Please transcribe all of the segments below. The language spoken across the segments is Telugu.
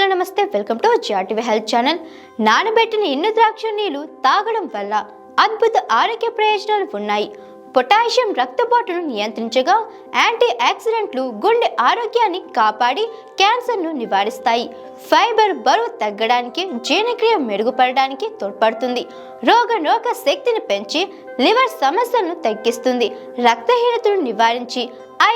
హలో నమస్తే. వెల్కమ్ టు జాటివి హెల్త్ ఛానల్. నానబెట్టిన ఎన్ని ద్రాక్ష నీళ్ళు తాగడం వల్ల అద్భుత ఆరోగ్య ప్రయోజనాలు ఉన్నాయి. పొటాషియం రక్తపోటును నియంత్రించగా యాంటీ ఆక్సిడెంట్లు గుండె ఆరోగ్యాన్ని కాపాడి క్యాన్సర్ను నివారిస్తాయి. ఫైబర్ బరువు తగ్గడానికి జీర్ణక్రియ మెరుగుపడడానికి తోడ్పడుతుంది. రోగ రోగ శక్తిని పెంచి లివర్ సమస్యలను తగ్గిస్తుంది. రక్తహీనతను నివారించి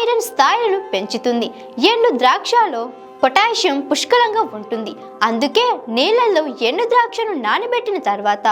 ఐరన్ స్థాయిలను పెంచుతుంది. ఎండు ద్రాక్షలో పొటాషియం పుష్కలంగా ఉంటుంది. అందుకే నీళ్ళల్లో ఎండు ద్రాక్షను నానబెట్టిన తర్వాత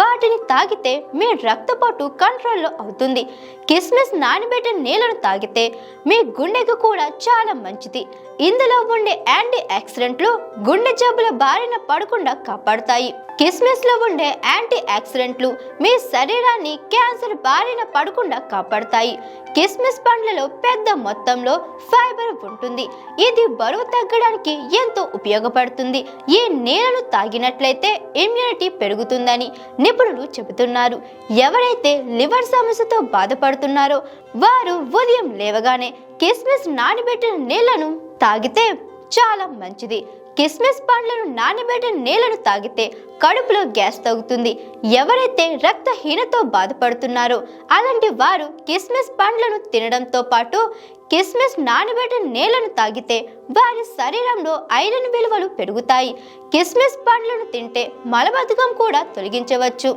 వాటిని తాగితే మీ రక్తపోటు కంట్రోల్లో అవుతుంది. కిస్మిస్ నానబెట్టిన నీళ్ళను తాగితే మీ గుండెకు కూడా చాలా మంచిది. ఇందులో ఉండే యాంటీ ఆక్సిడెంట్లు గుండె జబ్బుల బారిన పడకుండా కాపాడుతాయి. కిస్మిస్లో ఉండే యాంటీ ఆక్సిడెంట్లు మీ శరీరాన్ని క్యాన్సర్ బారిన పడకుండా కాపాడతాయి. కిస్మిస్ పండ్లలో పెద్ద మొత్తంలో ఫైబర్ ఉంటుంది. ఇది బరువు తగ్గడానికి ఎంతో ఉపయోగపడుతుంది. ఈ నీళ్ళను తాగినట్లయితే ఇమ్యూనిటీ పెరుగుతుందని నిపుణులు చెబుతున్నారు. ఎవరైతే లివర్ సమస్యతో బాధపడుతున్నారో వారు ఉదయం లేవగానే కిస్మిస్ నానబెట్టిన నీళ్ళను తాగితే చాలా మంచిది. కిస్మిస్ పండ్లను నానబెట్టిన నీళ్ళను తాగితే కడుపులో గ్యాస్ తగ్గుతుంది. ఎవరైతే రక్తహీనతో బాధపడుతున్నారో అలాంటి వారు కిస్మిస్ పండ్లను తినడంతో పాటు కిస్మిస్ నానబెట్టిన నీళ్ళను తాగితే వారి శరీరంలో ఐరన్ విలువలు పెరుగుతాయి. కిస్మిస్ పండ్లను తింటే మలబద్ధకం కూడా తొలగించవచ్చు.